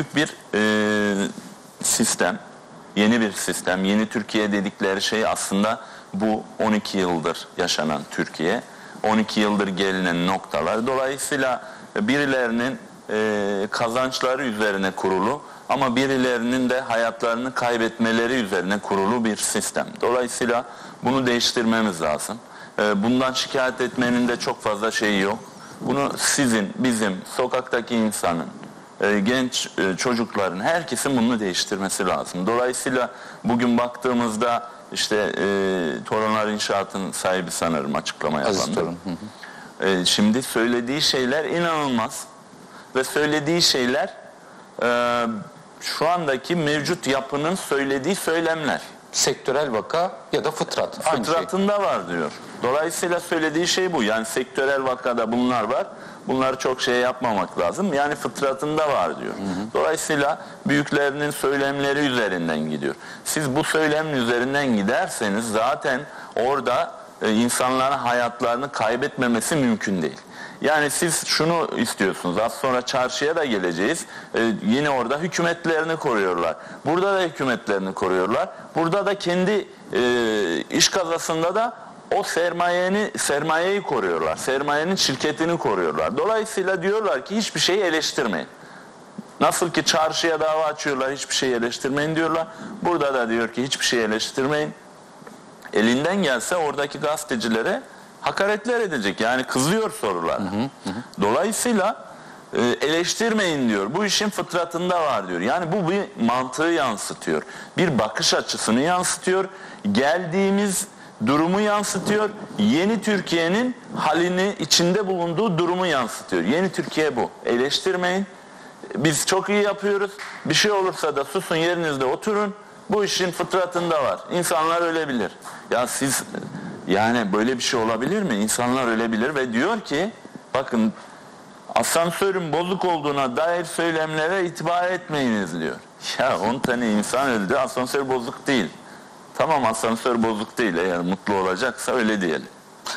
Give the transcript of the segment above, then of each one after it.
büyük bir e, sistem, yeni bir sistem, yeni Türkiye dedikleri şey aslında bu 12 yıldır yaşanan Türkiye, 12 yıldır gelinen noktalar. Dolayısıyla birilerinin e, kazançları üzerine kurulu ama birilerinin de hayatlarını kaybetmeleri üzerine kurulu bir sistem. Dolayısıyla bunu değiştirmemiz lazım. E, bundan şikayet etmenin de çok fazla şeyi yok. Bunu sizin, bizim, sokaktaki insanın, e, genç e, çocukların, herkesin bunu değiştirmesi lazım. Dolayısıyla bugün baktığımızda işte e, Torunlar İnşaat'ın sahibi sanırım açıklama yapan. E, şimdi söylediği şeyler inanılmaz ve söylediği şeyler e, şu andaki mevcut yapının söylediği söylemler. Sektörel vaka ya da fıtrat. Şey. Fıtratında var diyor. Dolayısıyla söylediği şey bu. Yani sektörel vakada bunlar var. Bunları çok şey yapmamak lazım. Yani fıtratında var diyor. Dolayısıyla büyüklerinin söylemleri üzerinden gidiyor. Siz bu söylemin üzerinden giderseniz zaten orada e, insanların hayatlarını kaybetmemesi mümkün değil. Yani siz şunu istiyorsunuz. Az sonra çarşıya da geleceğiz. Ee, yine orada hükümetlerini koruyorlar. Burada da hükümetlerini koruyorlar. Burada da kendi e, iş kazasında da o sermayeni sermayeyi koruyorlar. Sermayenin şirketini koruyorlar. Dolayısıyla diyorlar ki hiçbir şeyi eleştirmeyin. Nasıl ki çarşıya dava açıyorlar hiçbir şey eleştirmeyin diyorlar. Burada da diyor ki hiçbir şey eleştirmeyin. Elinden gelse oradaki gazetecilere hakaretler edecek. Yani kızıyor sorular. Dolayısıyla e, eleştirmeyin diyor. Bu işin fıtratında var diyor. Yani bu bir mantığı yansıtıyor. Bir bakış açısını yansıtıyor. Geldiğimiz durumu yansıtıyor. Yeni Türkiye'nin halini içinde bulunduğu durumu yansıtıyor. Yeni Türkiye bu. Eleştirmeyin. Biz çok iyi yapıyoruz. Bir şey olursa da susun yerinizde oturun. Bu işin fıtratında var. İnsanlar ölebilir. Ya siz yani böyle bir şey olabilir mi? İnsanlar ölebilir ve diyor ki bakın asansörün bozuk olduğuna dair söylemlere itibar etmeyiniz diyor. Ya 10 tane insan öldü asansör bozuk değil. Tamam asansör bozuk değil eğer mutlu olacaksa öyle diyelim.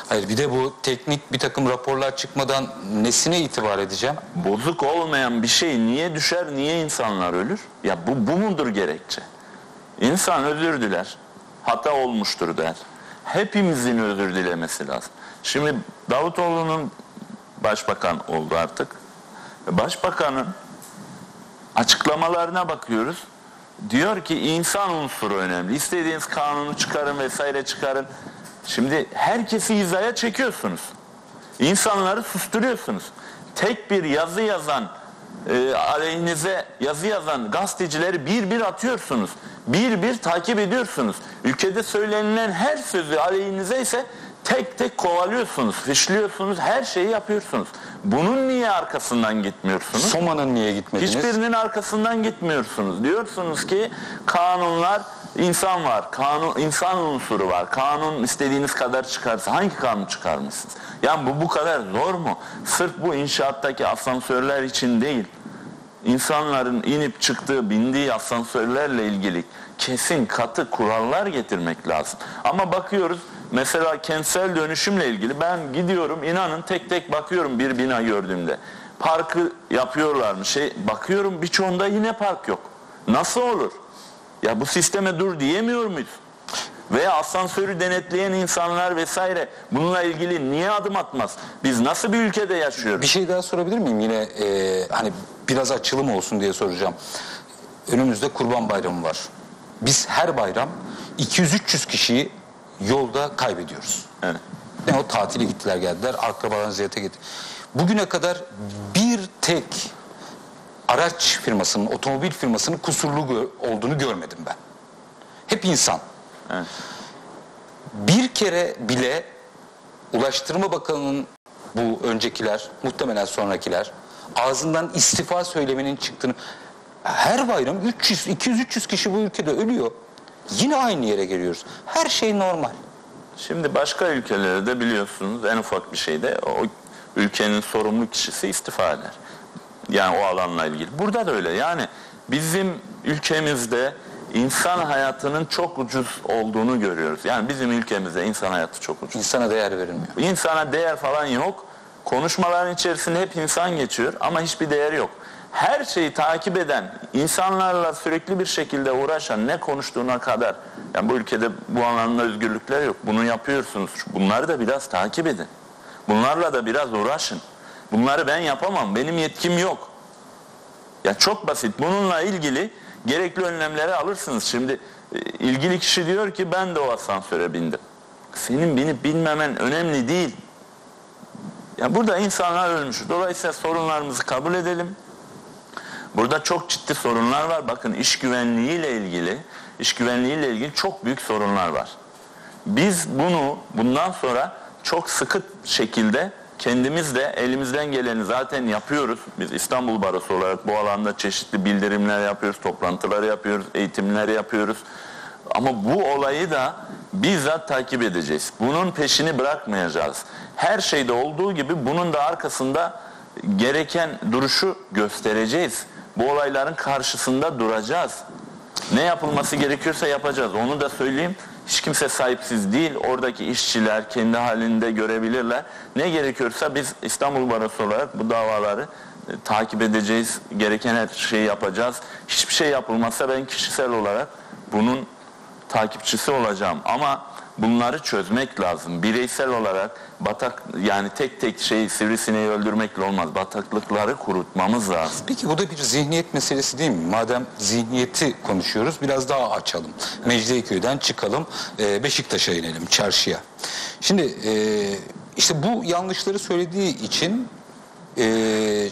Hayır bir de bu teknik bir takım raporlar çıkmadan nesine itibar edeceğim? Bozuk olmayan bir şey niye düşer niye insanlar ölür? Ya bu, bu mudur gerekçe? İnsan özür diler. Hata olmuştur der. Hepimizin özür dilemesi lazım. Şimdi Davutoğlu'nun başbakan oldu artık. Başbakanın açıklamalarına bakıyoruz. Diyor ki insan unsuru önemli. İstediğiniz kanunu çıkarın vesaire çıkarın. Şimdi herkesi hizaya çekiyorsunuz. İnsanları susturuyorsunuz. Tek bir yazı yazan e, aleyhinize yazı yazan gazetecileri bir bir atıyorsunuz. Bir bir takip ediyorsunuz. Ülkede söylenilen her sözü aleyhinize ise tek tek kovalıyorsunuz, fişliyorsunuz, her şeyi yapıyorsunuz. Bunun niye arkasından gitmiyorsunuz? Soma'nın niye gitmediniz? Hiçbirinin arkasından gitmiyorsunuz. Diyorsunuz ki kanunlar insan var. Kanun insan unsuru var. Kanun istediğiniz kadar çıkarsa hangi kanun çıkarmışsınız? Yani bu bu kadar zor mu? Sırf bu inşaattaki asansörler için değil. İnsanların inip çıktığı, bindiği asansörlerle ilgili kesin katı kurallar getirmek lazım. Ama bakıyoruz mesela kentsel dönüşümle ilgili ben gidiyorum inanın tek tek bakıyorum bir bina gördüğümde. Parkı yapıyorlar mı şey bakıyorum birçoğunda yine park yok. Nasıl olur? Ya bu sisteme dur diyemiyor muyuz? Veya asansörü denetleyen insanlar vesaire bununla ilgili niye adım atmaz? Biz nasıl bir ülkede yaşıyoruz? Bir şey daha sorabilir miyim yine e, hani biraz açılım olsun diye soracağım. Önümüzde Kurban Bayramı var. Biz her bayram 200-300 kişiyi yolda kaybediyoruz. Evet. Ne o tatile gittiler geldiler, akrabalarını ziyarete gitti. Bugüne kadar bir tek araç firmasının, otomobil firmasının kusurlu gö- olduğunu görmedim ben. Hep insan. Evet. Bir kere bile Ulaştırma Bakanı'nın bu öncekiler, muhtemelen sonrakiler ağzından istifa söyleminin çıktığını her bayram 300 200 300 kişi bu ülkede ölüyor. Yine aynı yere geliyoruz. Her şey normal. Şimdi başka ülkelerde biliyorsunuz en ufak bir şeyde o ülkenin sorumlu kişisi istifa eder. Yani o alanla ilgili. Burada da öyle. Yani bizim ülkemizde insan hayatının çok ucuz olduğunu görüyoruz. Yani bizim ülkemizde insan hayatı çok ucuz. İnsana değer verilmiyor. İnsana değer falan yok. Konuşmaların içerisinde hep insan geçiyor ama hiçbir değer yok. her şeyi takip eden, insanlarla sürekli bir şekilde uğraşan, ne konuştuğuna kadar, yani bu ülkede bu alanda özgürlükler yok. Bunu yapıyorsunuz. Bunları da biraz takip edin. Bunlarla da biraz uğraşın. Bunları ben yapamam. Benim yetkim yok. Ya çok basit. Bununla ilgili gerekli önlemleri alırsınız. Şimdi e, ilgili kişi diyor ki ben de o asansöre bindim. Senin binip binmemen önemli değil. Ya burada insanlar ölmüş. Dolayısıyla sorunlarımızı kabul edelim. Burada çok ciddi sorunlar var. Bakın iş güvenliğiyle ilgili, iş güvenliğiyle ilgili çok büyük sorunlar var. Biz bunu bundan sonra çok sıkı şekilde kendimiz de elimizden geleni zaten yapıyoruz. Biz İstanbul Barosu olarak bu alanda çeşitli bildirimler yapıyoruz, toplantılar yapıyoruz, eğitimler yapıyoruz. Ama bu olayı da bizzat takip edeceğiz. Bunun peşini bırakmayacağız. Her şeyde olduğu gibi bunun da arkasında gereken duruşu göstereceğiz. Bu olayların karşısında duracağız. Ne yapılması gerekiyorsa yapacağız. Onu da söyleyeyim. Hiç kimse sahipsiz değil. Oradaki işçiler kendi halinde görebilirler. Ne gerekiyorsa biz İstanbul Barosu olarak bu davaları e, takip edeceğiz. Gereken her şeyi yapacağız. Hiçbir şey yapılmazsa ben kişisel olarak bunun takipçisi olacağım. Ama bunları çözmek lazım. Bireysel olarak batak yani tek tek şey sivrisineği öldürmekle olmaz. Bataklıkları kurutmamız lazım. Peki bu da bir zihniyet meselesi değil mi? Madem zihniyeti konuşuyoruz biraz daha açalım. Mecidiyeköy'den çıkalım e, Beşiktaş'a inelim çarşıya. Şimdi e, işte bu yanlışları söylediği için e,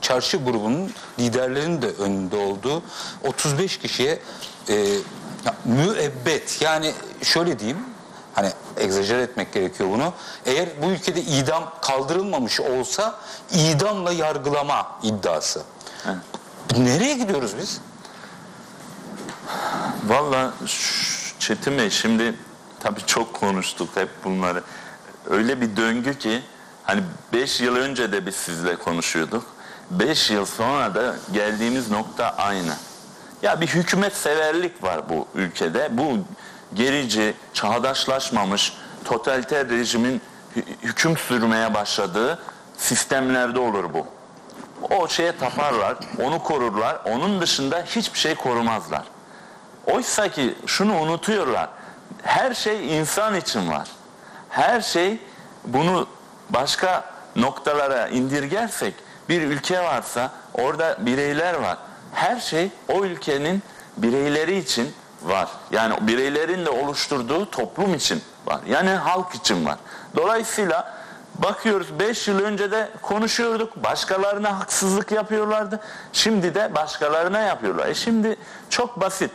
çarşı grubunun liderlerinin de önünde olduğu 35 kişiye ya, müebbet yani şöyle diyeyim hani egzajer etmek gerekiyor bunu. Eğer bu ülkede idam kaldırılmamış olsa idamla yargılama iddiası. Nereye gidiyoruz biz? Valla Çetin Bey şimdi tabii çok konuştuk hep bunları. Öyle bir döngü ki hani 5 yıl önce de biz sizle konuşuyorduk. 5 yıl sonra da geldiğimiz nokta aynı. Ya bir hükümet severlik var bu ülkede. Bu gerici, çağdaşlaşmamış, totaliter rejimin hü- hüküm sürmeye başladığı sistemlerde olur bu. O şeye taparlar, onu korurlar. Onun dışında hiçbir şey korumazlar. Oysa ki şunu unutuyorlar. Her şey insan için var. Her şey bunu başka noktalara indirgersek bir ülke varsa orada bireyler var. Her şey o ülkenin bireyleri için var. Yani bireylerin de oluşturduğu toplum için var. Yani halk için var. Dolayısıyla bakıyoruz 5 yıl önce de konuşuyorduk. Başkalarına haksızlık yapıyorlardı. Şimdi de başkalarına yapıyorlar. E şimdi çok basit.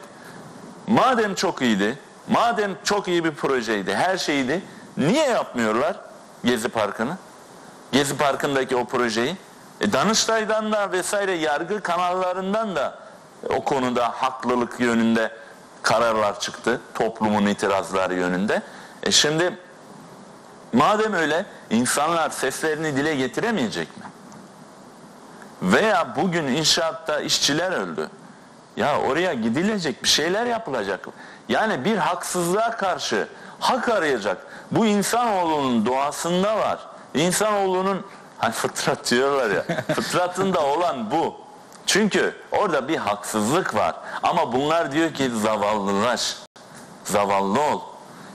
Madem çok iyiydi, madem çok iyi bir projeydi, her şeydi, niye yapmıyorlar Gezi Parkı'nı? Gezi Parkı'ndaki o projeyi? E Danıştay'dan da vesaire yargı kanallarından da o konuda haklılık yönünde kararlar çıktı. Toplumun itirazları yönünde. E şimdi madem öyle insanlar seslerini dile getiremeyecek mi? Veya bugün inşaatta işçiler öldü. Ya oraya gidilecek bir şeyler yapılacak. Yani bir haksızlığa karşı hak arayacak. Bu insanoğlunun doğasında var. İnsanoğlunun hani fıtrat diyorlar ya. fıtratında olan bu. Çünkü orada bir haksızlık var. Ama bunlar diyor ki zavallılaş. Zavallı ol.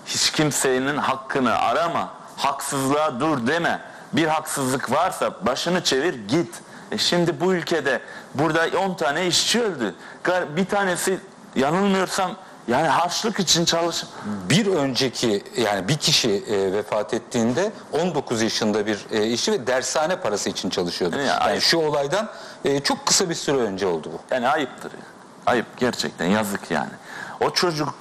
Hiç kimsenin hakkını arama. Haksızlığa dur deme. Bir haksızlık varsa başını çevir git. E şimdi bu ülkede burada 10 tane işçi öldü. Bir tanesi yanılmıyorsam yani harçlık için çalış. Bir önceki yani bir kişi e, vefat ettiğinde 19 yaşında bir e, işçi ve dershane parası için çalışıyordu. Ya, yani ayıp. şu olaydan e, çok kısa bir süre önce oldu bu. Yani ayıptır. Ayıp gerçekten yazık yani. O çocuk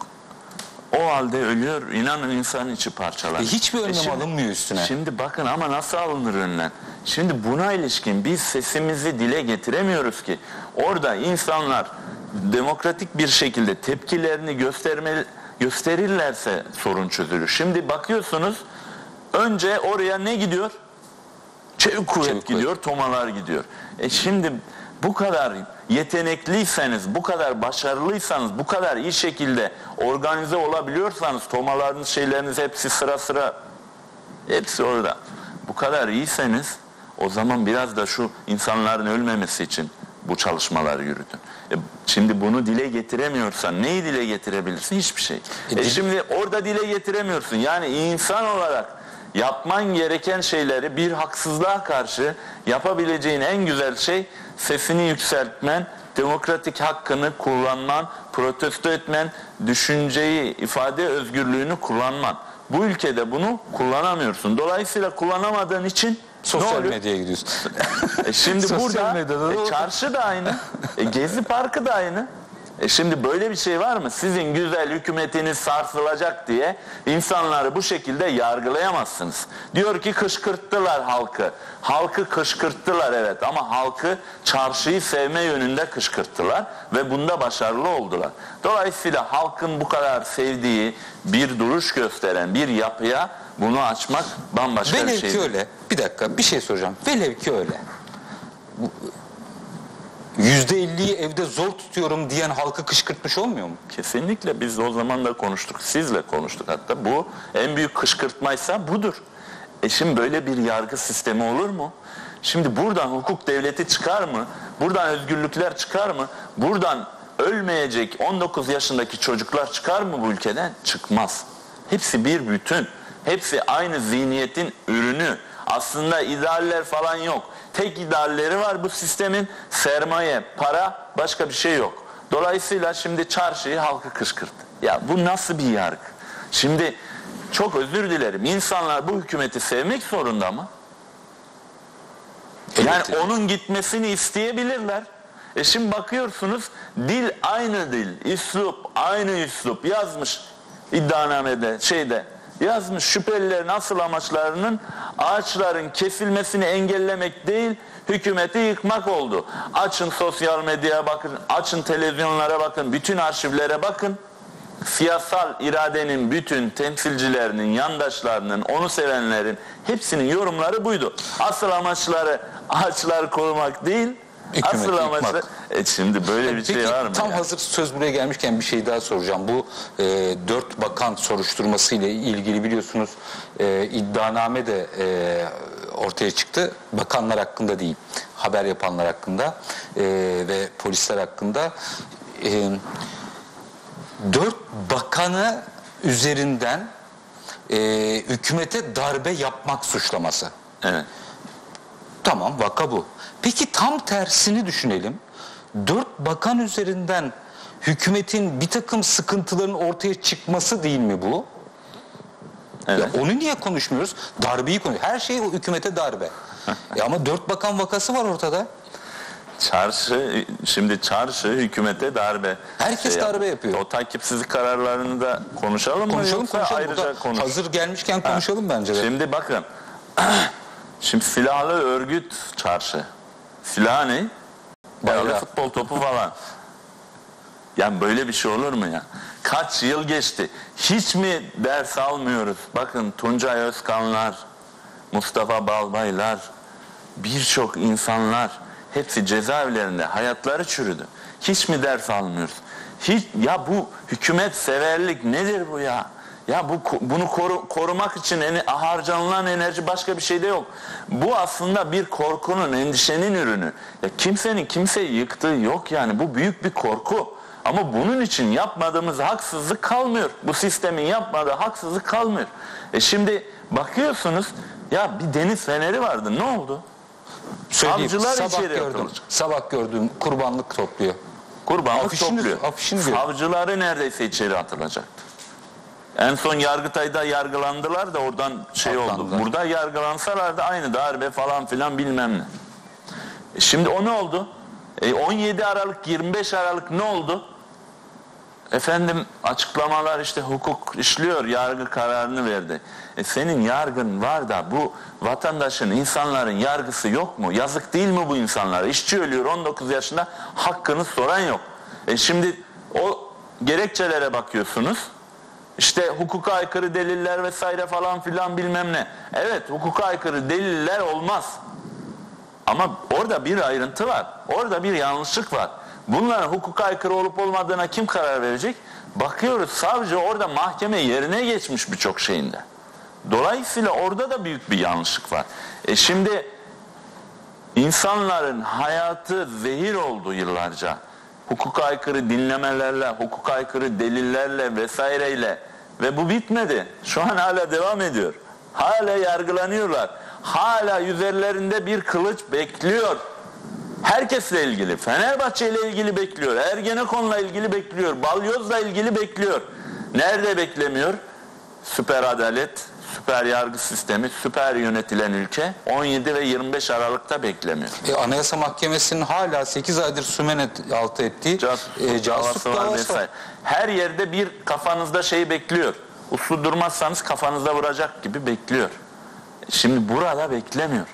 o halde ölüyor. İnanın insan içi parçalar. E, hiçbir önlem şimdi- alınmıyor üstüne. Şimdi bakın ama nasıl alınır önlem? Şimdi buna ilişkin biz sesimizi dile getiremiyoruz ki. Orada insanlar demokratik bir şekilde tepkilerini gösterme, gösterirlerse sorun çözülür. Şimdi bakıyorsunuz önce oraya ne gidiyor? Çevik kuvvet Çevik kuvvet. gidiyor, tomalar gidiyor. E şimdi bu kadar yetenekliyseniz, bu kadar başarılıysanız, bu kadar iyi şekilde organize olabiliyorsanız, tomalarınız, şeyleriniz hepsi sıra sıra hepsi orada. Bu kadar iyiyseniz o zaman biraz da şu insanların ölmemesi için bu çalışmaları yürütün. E, şimdi bunu dile getiremiyorsan neyi dile getirebilirsin? Hiçbir şey. E, E, şimdi orada dile getiremiyorsun. Yani insan olarak yapman gereken şeyleri bir haksızlığa karşı yapabileceğin en güzel şey sesini yükseltmen, demokratik hakkını kullanman, protesto etmen, düşünceyi, ifade özgürlüğünü kullanman. Bu ülkede bunu kullanamıyorsun. Dolayısıyla kullanamadığın için Sosyal medyaya gidiyorsun. E şimdi Sosyal burada medyada da e, çarşı da aynı. E, Gezi Parkı da aynı. E şimdi böyle bir şey var mı? Sizin güzel hükümetiniz sarsılacak diye insanları bu şekilde yargılayamazsınız. Diyor ki kışkırttılar halkı. Halkı kışkırttılar evet ama halkı çarşıyı sevme yönünde kışkırttılar ve bunda başarılı oldular. Dolayısıyla halkın bu kadar sevdiği bir duruş gösteren bir yapıya bunu açmak bambaşka bir Velev şey. ki öyle. Bir dakika bir şey soracağım. Velev ki öyle. Bu- Yüzde elliyi evde zor tutuyorum diyen halkı kışkırtmış olmuyor mu? Kesinlikle biz o zaman da konuştuk. Sizle konuştuk hatta. Bu en büyük kışkırtmaysa budur. E şimdi böyle bir yargı sistemi olur mu? Şimdi buradan hukuk devleti çıkar mı? Buradan özgürlükler çıkar mı? Buradan ölmeyecek 19 yaşındaki çocuklar çıkar mı bu ülkeden? Çıkmaz. Hepsi bir bütün. Hepsi aynı zihniyetin ürünü. Aslında idealler falan yok. Tek idealleri var bu sistemin sermaye, para, başka bir şey yok. Dolayısıyla şimdi çarşıyı halkı kışkırttı. Ya bu nasıl bir yargı? Şimdi çok özür dilerim. İnsanlar bu hükümeti sevmek zorunda mı? Yani Elbette. onun gitmesini isteyebilirler. E şimdi bakıyorsunuz dil aynı dil, üslup aynı üslup yazmış iddianamede şeyde yazmış şüphelilerin asıl amaçlarının ağaçların kesilmesini engellemek değil hükümeti yıkmak oldu. Açın sosyal medyaya bakın, açın televizyonlara bakın, bütün arşivlere bakın. Siyasal iradenin bütün temsilcilerinin, yandaşlarının, onu sevenlerin hepsinin yorumları buydu. Asıl amaçları ağaçları korumak değil, Hükümeti asıl yıkmak. amaçları... E şimdi böyle bir şey Peki var mı? tam ya? hazır söz buraya gelmişken bir şey daha soracağım. Bu e, dört bakan soruşturması ile ilgili biliyorsunuz e, iddianame de e, ortaya çıktı. Bakanlar hakkında değil, haber yapanlar hakkında e, ve polisler hakkında. E, dört bakanı üzerinden e, hükümete darbe yapmak suçlaması. Evet. Tamam vaka bu. Peki tam tersini düşünelim. Dört bakan üzerinden hükümetin bir takım sıkıntıların ortaya çıkması değil mi bu? Evet. Ya onu niye konuşmuyoruz? Darbeyi konuşuyoruz. Her şey o hükümete darbe. ya ama dört bakan vakası var ortada. Çarşı, şimdi çarşı hükümete darbe. Herkes darbe yapıyor. O takipsizlik kararlarını da konuşalım mı Konuşalım konuşalım. ayrıca konuş. Hazır gelmişken konuşalım bence de. Şimdi bakın. Şimdi silahlı örgüt çarşı. Silah ne? Bayrak. futbol topu falan. Yani böyle bir şey olur mu ya? Kaç yıl geçti? Hiç mi ders almıyoruz? Bakın Tuncay Özkanlar, Mustafa Balbaylar, birçok insanlar hepsi cezaevlerinde hayatları çürüdü. Hiç mi ders almıyoruz? Hiç ya bu hükümet severlik nedir bu ya? Ya bu bunu koru- korumak için ene- harcanılan enerji başka bir şey de yok. Bu aslında bir korkunun, endişenin ürünü. Ya kimsenin kimseyi yıktığı yok yani. Bu büyük bir korku. Ama bunun için yapmadığımız haksızlık kalmıyor. Bu sistemin yapmadığı haksızlık kalmıyor. E şimdi bakıyorsunuz ya bir deniz feneri vardı. Ne oldu? Söyleyeyim. savcılar sabah içeri gördüm. atılacak. Sabah gördüm kurbanlık topluyor. Kurbanlık Afişini- topluyor. afişini. Savcıları neredeyse içeri atılacaktı. En son Yargıtay'da yargılandılar da oradan şey oldu. Atlandılar. Burada yargılansalar da aynı darbe falan filan bilmem ne. E şimdi o ne oldu? E 17 Aralık 25 Aralık ne oldu? Efendim açıklamalar işte hukuk işliyor yargı kararını verdi. E senin yargın var da bu vatandaşın insanların yargısı yok mu? Yazık değil mi bu insanlara? İşçi ölüyor 19 yaşında hakkını soran yok. E şimdi o gerekçelere bakıyorsunuz. İşte hukuka aykırı deliller vesaire falan filan bilmem ne. Evet hukuka aykırı deliller olmaz. Ama orada bir ayrıntı var. Orada bir yanlışlık var. Bunların hukuka aykırı olup olmadığına kim karar verecek? Bakıyoruz savcı orada mahkeme yerine geçmiş birçok şeyinde. Dolayısıyla orada da büyük bir yanlışlık var. E şimdi insanların hayatı zehir oldu yıllarca. Hukuka aykırı dinlemelerle, hukuka aykırı delillerle vesaireyle ve bu bitmedi. Şu an hala devam ediyor. Hala yargılanıyorlar. Hala üzerlerinde bir kılıç bekliyor. Herkesle ilgili, Fenerbahçe ile ilgili bekliyor, Ergenekon'la ilgili bekliyor, Balyoz'la ilgili bekliyor. Nerede beklemiyor? Süper adalet, süper yargı sistemi, süper yönetilen ülke 17 ve 25 Aralık'ta beklemiyor. E, Anayasa Mahkemesi'nin hala 8 aydır sümenet altı ettiği e, casus davası var vesaire. Her yerde bir kafanızda şey bekliyor. Uslu durmazsanız kafanızda vuracak gibi bekliyor. E Şimdi burada beklemiyor.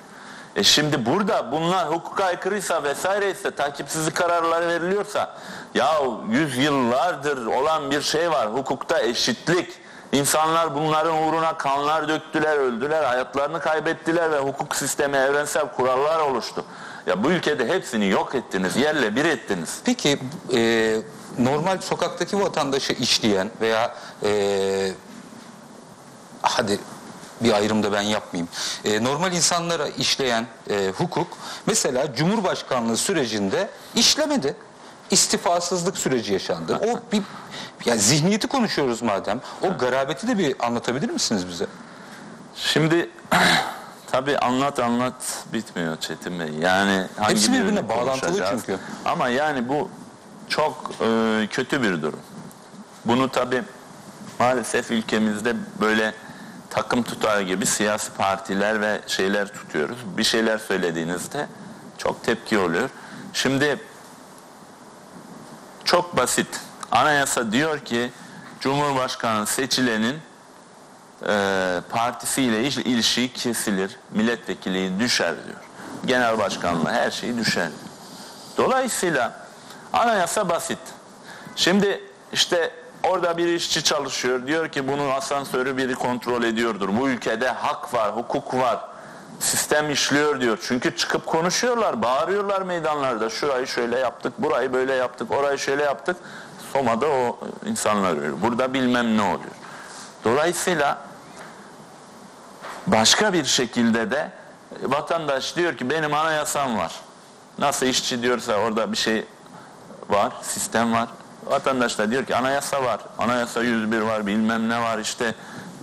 E şimdi burada bunlar hukuka aykırıysa vesaire ise takipsizlik kararları veriliyorsa ya yüzyıllardır olan bir şey var hukukta eşitlik. İnsanlar bunların uğruna kanlar döktüler, öldüler, hayatlarını kaybettiler ve hukuk sistemi evrensel kurallar oluştu. Ya bu ülkede hepsini yok ettiniz, yerle bir ettiniz. Peki e, normal sokaktaki vatandaşı işleyen veya e, hadi bir ayrım da ben yapmayayım. E, normal insanlara işleyen e, hukuk mesela Cumhurbaşkanlığı sürecinde işlemedi. İstifasızlık süreci yaşandı. O bir yani zihniyeti konuşuyoruz madem. O garabeti de bir anlatabilir misiniz bize? Şimdi tabi anlat anlat bitmiyor Çetin Bey. Yani hangi Hepsi birbirine bağlantılı çünkü. Ama yani bu çok e, kötü bir durum. Bunu tabi maalesef ülkemizde böyle takım tutar gibi siyasi partiler ve şeyler tutuyoruz. Bir şeyler söylediğinizde çok tepki oluyor. Şimdi çok basit. Anayasa diyor ki Cumhurbaşkanı seçilenin e, partisiyle iş- ilişiği kesilir, milletvekilliği düşer diyor. Genel başkanlığı her şeyi düşer. Dolayısıyla anayasa basit. Şimdi işte orada bir işçi çalışıyor. Diyor ki bunun asansörü biri kontrol ediyordur. Bu ülkede hak var, hukuk var. Sistem işliyor diyor. Çünkü çıkıp konuşuyorlar, bağırıyorlar meydanlarda. Şurayı şöyle yaptık, burayı böyle yaptık, orayı şöyle yaptık. Soma'da o insanlar ölüyor. Burada bilmem ne oluyor. Dolayısıyla başka bir şekilde de vatandaş diyor ki benim anayasam var. Nasıl işçi diyorsa orada bir şey var, sistem var. Vatandaş da diyor ki anayasa var, anayasa 101 var, bilmem ne var işte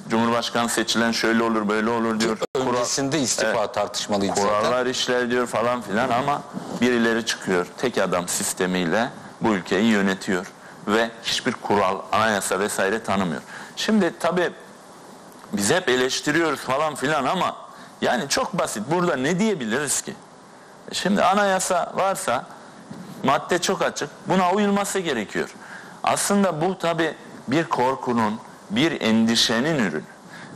Cumhurbaşkanı seçilen şöyle olur böyle olur diyor. Öncesinde istifa tartışmalıydı zaten. Kurallar işler diyor falan filan ama birileri çıkıyor tek adam sistemiyle bu ülkeyi yönetiyor ve hiçbir kural, anayasa vesaire tanımıyor. Şimdi tabii biz hep eleştiriyoruz falan filan ama yani çok basit. Burada ne diyebiliriz ki? Şimdi anayasa varsa madde çok açık. Buna uyulması gerekiyor. Aslında bu tabi bir korkunun, bir endişenin ürünü.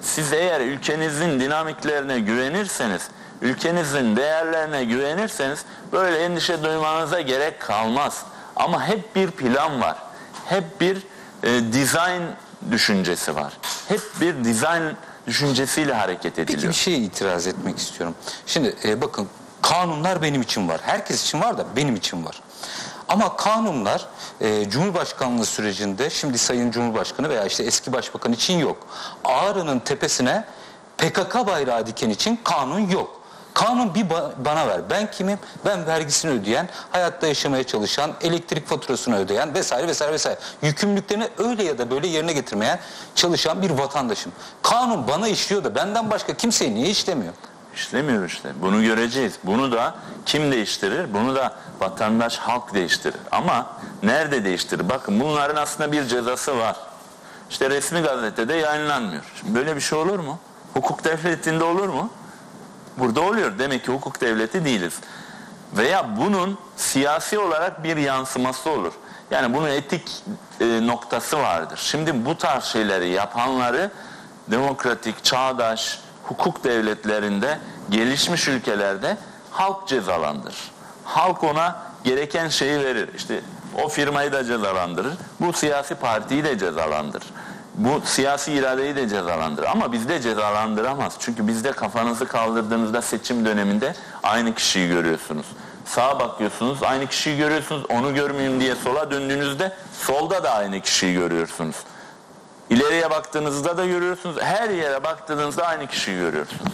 Siz eğer ülkenizin dinamiklerine güvenirseniz, ülkenizin değerlerine güvenirseniz böyle endişe duymanıza gerek kalmaz. Ama hep bir plan var. Hep bir e, dizayn düşüncesi var. Hep bir dizayn düşüncesiyle hareket Peki ediliyor. bir şeye itiraz etmek istiyorum. Şimdi e, bakın kanunlar benim için var. Herkes için var da benim için var. Ama kanunlar e, Cumhurbaşkanlığı sürecinde şimdi Sayın Cumhurbaşkanı veya işte eski başbakan için yok. Ağrı'nın tepesine PKK bayrağı diken için kanun yok. Kanun bir ba- bana ver. Ben kimim? Ben vergisini ödeyen, hayatta yaşamaya çalışan, elektrik faturasını ödeyen vesaire vesaire vesaire. Yükümlülüklerini öyle ya da böyle yerine getirmeyen çalışan bir vatandaşım. Kanun bana işliyor da benden başka kimseye niye işlemiyor? İşlemiyor işte. Bunu göreceğiz. Bunu da kim değiştirir? Bunu da vatandaş, halk değiştirir. Ama nerede değiştirir? Bakın bunların aslında bir cezası var. İşte resmi gazetede yayınlanmıyor. Şimdi böyle bir şey olur mu? Hukuk devletinde olur mu? Burada oluyor. Demek ki hukuk devleti değiliz. Veya bunun siyasi olarak bir yansıması olur. Yani bunun etik e, noktası vardır. Şimdi bu tarz şeyleri yapanları demokratik, çağdaş, hukuk devletlerinde, gelişmiş ülkelerde halk cezalandırır. Halk ona gereken şeyi verir. İşte o firmayı da cezalandırır. Bu siyasi partiyi de cezalandırır. Bu siyasi iradeyi de cezalandırır. Ama bizde cezalandıramaz. Çünkü bizde kafanızı kaldırdığınızda seçim döneminde aynı kişiyi görüyorsunuz. Sağa bakıyorsunuz aynı kişiyi görüyorsunuz. Onu görmeyeyim diye sola döndüğünüzde solda da aynı kişiyi görüyorsunuz. İleriye baktığınızda da görüyorsunuz. Her yere baktığınızda aynı kişiyi görüyorsunuz.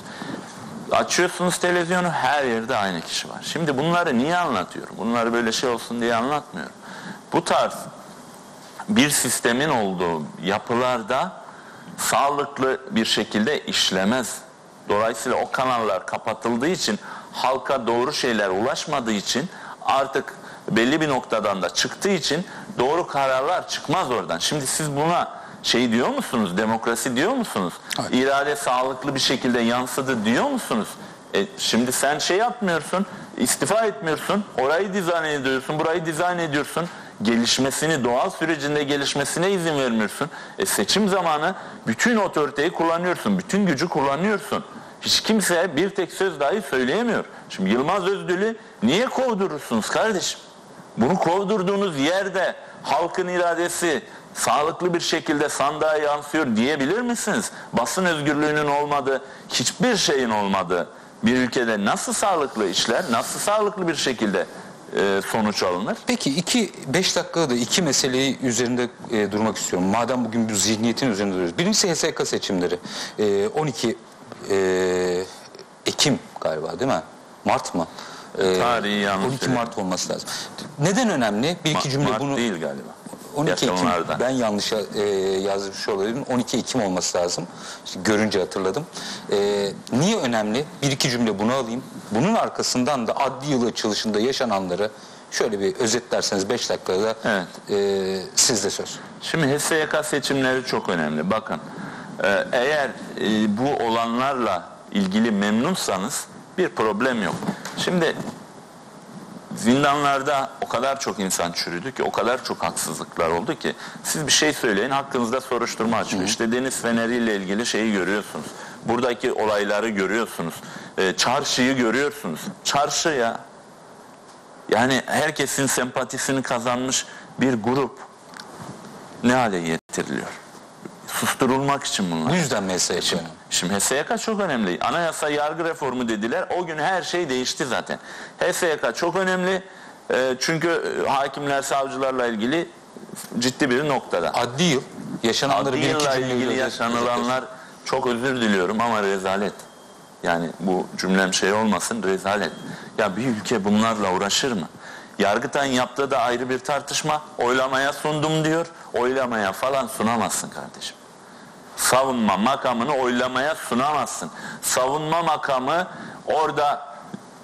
Açıyorsunuz televizyonu her yerde aynı kişi var. Şimdi bunları niye anlatıyorum? Bunları böyle şey olsun diye anlatmıyorum. Bu tarz bir sistemin olduğu yapılarda sağlıklı bir şekilde işlemez. Dolayısıyla o kanallar kapatıldığı için halka doğru şeyler ulaşmadığı için artık belli bir noktadan da çıktığı için doğru kararlar çıkmaz oradan. Şimdi siz buna şey diyor musunuz? Demokrasi diyor musunuz? Hayır. İrade sağlıklı bir şekilde yansıdı diyor musunuz? E, şimdi sen şey yapmıyorsun, istifa etmiyorsun, orayı dizayn ediyorsun, burayı dizayn ediyorsun. Gelişmesini, doğal sürecinde gelişmesine izin vermiyorsun. E, seçim zamanı bütün otoriteyi kullanıyorsun, bütün gücü kullanıyorsun. Hiç kimse bir tek söz dahi söyleyemiyor. Şimdi Yılmaz Özdil'i niye kovdurursunuz kardeşim? Bunu kovdurduğunuz yerde halkın iradesi sağlıklı bir şekilde sandığa yansıyor diyebilir misiniz? Basın özgürlüğünün olmadığı, hiçbir şeyin olmadığı bir ülkede nasıl sağlıklı işler, nasıl sağlıklı bir şekilde e, sonuç alınır? Peki iki beş dakikada da iki meseleyi üzerinde e, durmak istiyorum. Madem bugün bu zihniyetin üzerinde duruyoruz. Birincisi HSK seçimleri. E, 12 e, Ekim galiba değil mi? Mart mı? E, Tarihi yanlış 12 söyledim. Mart olması lazım. Neden önemli? Bir iki Ma- cümle Mart bunu... değil galiba. 12 Ekim. Ben yanlış e, yazmış olabilirim. 12 Ekim olması lazım. İşte görünce hatırladım. E, niye önemli? Bir iki cümle bunu alayım. Bunun arkasından da adli yıl açılışında yaşananları şöyle bir özetlerseniz 5 dakikada Evet. e, sizde söz. Şimdi HSYK seçimleri çok önemli. Bakın e, eğer e, bu olanlarla ilgili memnunsanız bir problem yok. Şimdi zindanlarda o kadar çok insan çürüdü ki o kadar çok haksızlıklar oldu ki siz bir şey söyleyin hakkınızda soruşturma açıyor. İşte deniz feneriyle ilgili şeyi görüyorsunuz. Buradaki olayları görüyorsunuz. E, çarşıyı görüyorsunuz. Çarşı ya yani herkesin sempatisini kazanmış bir grup ne hale getiriliyor? Susturulmak için bunlar. Bu yüzden MSYK önemli. Şimdi HSYK çok önemli. Anayasa yargı reformu dediler. O gün her şey değişti zaten. HSYK çok önemli. E, çünkü hakimler, savcılarla ilgili ciddi bir noktada. Adli yıl yaşananları Adli bir yılla ilgili yaşanılanlar çok özür diliyorum ama rezalet. Yani bu cümlem şey olmasın rezalet. Ya bir ülke bunlarla uğraşır mı? Yargıtay'ın yaptığı da ayrı bir tartışma. Oylamaya sundum diyor. Oylamaya falan sunamazsın kardeşim. Savunma makamını oylamaya sunamazsın. Savunma makamı orada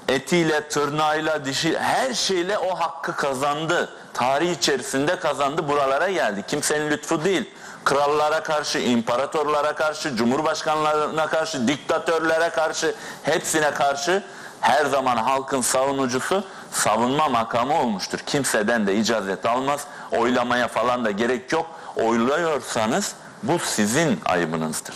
etiyle, tırnağıyla, dişi her şeyle o hakkı kazandı. Tarih içerisinde kazandı buralara geldi. Kimsenin lütfu değil. Krallara karşı, imparatorlara karşı, cumhurbaşkanlarına karşı, diktatörlere karşı, hepsine karşı her zaman halkın savunucusu savunma makamı olmuştur. Kimseden de icazet almaz. Oylamaya falan da gerek yok. Oyluyorsanız bu sizin ayıbınızdır.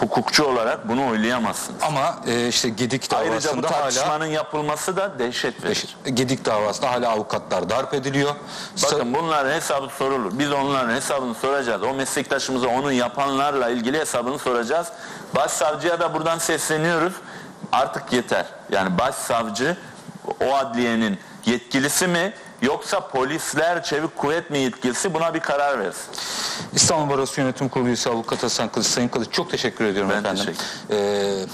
Hukukçu olarak bunu oylayamazsınız. Ama e, işte Gedik Ayrıca bu davasında hala tartışmanın yapılması da dehşet verir. Gedik davasında hala avukatlar darp ediliyor. Bakın bunların hesabı sorulur. Biz onların hesabını soracağız. O meslektaşımıza onu yapanlarla ilgili hesabını soracağız. Başsavcıya da buradan sesleniyoruz. Artık yeter. Yani başsavcı o adliyenin yetkilisi mi yoksa polisler çevik kuvvet mi yetkilisi buna bir karar versin. İstanbul Barosu Yönetim Kurulu üyesi Avukat Hasan Kılıç. Sayın Kılıç çok teşekkür ediyorum Ben efendim. teşekkür Ee,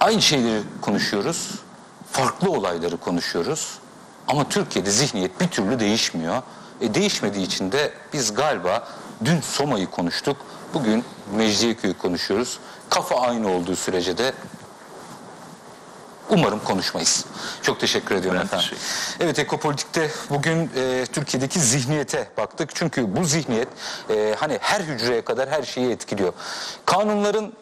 aynı şeyleri konuşuyoruz. Farklı olayları konuşuyoruz. Ama Türkiye'de zihniyet bir türlü değişmiyor. E, değişmediği için de biz galiba dün Soma'yı konuştuk. Bugün Mecidiyeköy'ü konuşuyoruz. Kafa aynı olduğu sürece de Umarım konuşmayız. Çok teşekkür ediyorum Ben efendim. teşekkür Evet Ekopolitik'te bugün e, Türkiye'deki zihniyete baktık. Çünkü bu zihniyet e, hani her hücreye kadar her şeyi etkiliyor. Kanunların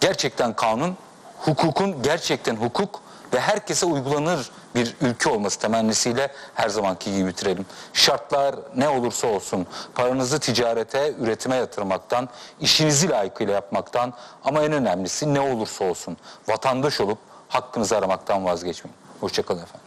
gerçekten kanun, hukukun gerçekten hukuk ve herkese uygulanır bir ülke olması temennisiyle her zamanki gibi bitirelim. Şartlar ne olursa olsun paranızı ticarete, üretime yatırmaktan, işinizi layıkıyla yapmaktan ama en önemlisi ne olursa olsun vatandaş olup hakkınızı aramaktan vazgeçmeyin. Hoşçakalın efendim.